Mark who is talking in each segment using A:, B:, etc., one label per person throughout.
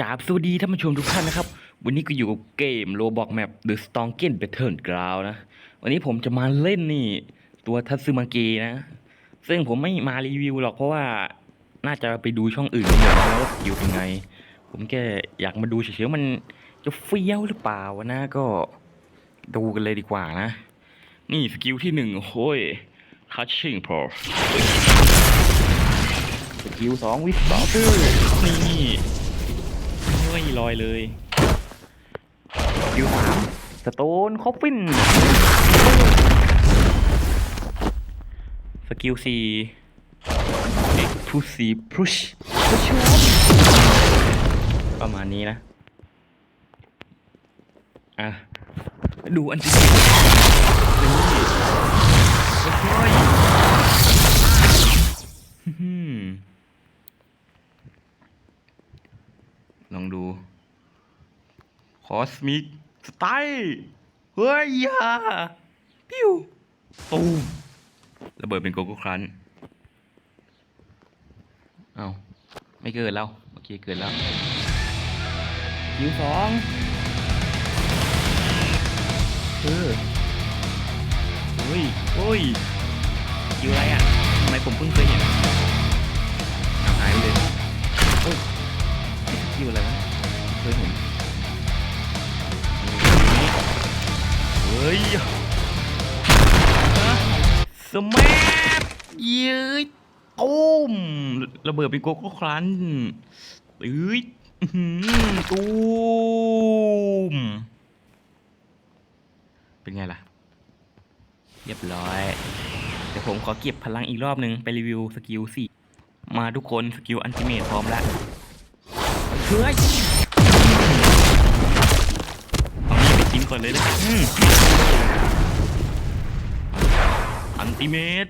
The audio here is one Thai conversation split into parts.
A: กราบสวัสดีท่านผู้ชมทุกท่านนะครับ วันนี้ก็อยู่กับเกมโ o บอกแมป The s t o n k e n Battleground นะ วันนี้ผมจะมาเล่นนี่ ตัวทัตสึมาเกะนะ ซึ่งผมไม่มารีวิวหรอกเพราะว่าน่าจะไปดูช่องอื่นกันหมดแล้วว่าสกิลเป็นไง ผมแค่อยากมาดูเฉยๆมันจะเฟี้ยวหรือเปล่านะก็ดูกันเลยดีกว่านะ นี่สกิลที่หนึ่งโอ้ย Touching Pro สกิลสองวิสตอเตอร์นี่ เฮ้ยลอยเลยสกิลสามสโตนคอฟฟิน สกิลสี่เอ็กทูซีพุชประมาณนี้นะ อะ ดูอันที่ ลองดูคอสมิกสไตล์เฮ้ยอย่าปิ้วตูมระเบิดเป็นโกโก้ครันเอาไม่เกิดแล้วโอเคเกิดแล้วยิวสองเออเฮ้ยเฮ้ยยิวอะไรอะทำไมผมเพิ่งเคยเห็น ฮ้ยสมัปยืดตุ้มระเบิดเป็นโกโก้ครันช์เอ้ยอื้อหือตุ้มเป็นไงล่ะ เรียบร้อย เดี๋ยวผมขอเก็บพลังอีกรอบนึง ไปรีวิวสกิลสี่มาทุกคนสกิลอันติเมทพร้อมแล้วเฮ้ย กินก่อนเลยนะอันติเมต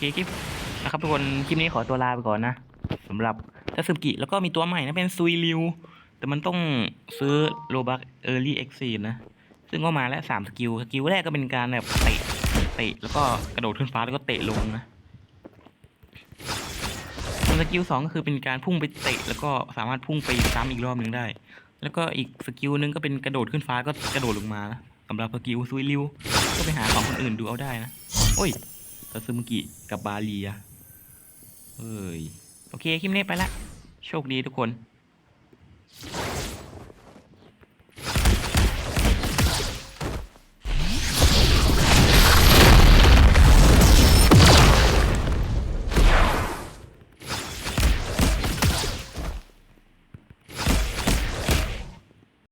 A: เคคลิปนะครับทุกคนคลิปนี้ขอตัวลาไปก่อนนะสำหรับทัสึกิแล้วก็มีตัวใหม่นะเป็นซุยริว แต่มันต้องซื้อโลบักเออร์ลี่เอ็กซีนะซึ่งก็มาแล้วสามสกิลสกิลแรกก็เป็นการแบบเตะเตะแล้วก็กระโดดขึ้นฟ้าแล้วก็เตะลงนะส่วนสกิลสองก็คือเป็นการพุ่งไปเตะ แล้วก็สามารถพุ่งไปซ้ำอีกรอบหนึ่งได้ แล้วก็อีกสกิลหนึงก็เป็นกระโดดขึ้นฟ้าก็กระโดดลงมานะสำหรับสกิลซุยริว ก็ไปหาของคนอื่นดูเอาได้นะโอ้ย ซาซึมุกิกับบาลีอะเอ้ย โอเค คลิปนี้ไปละ โชคดีทุกคน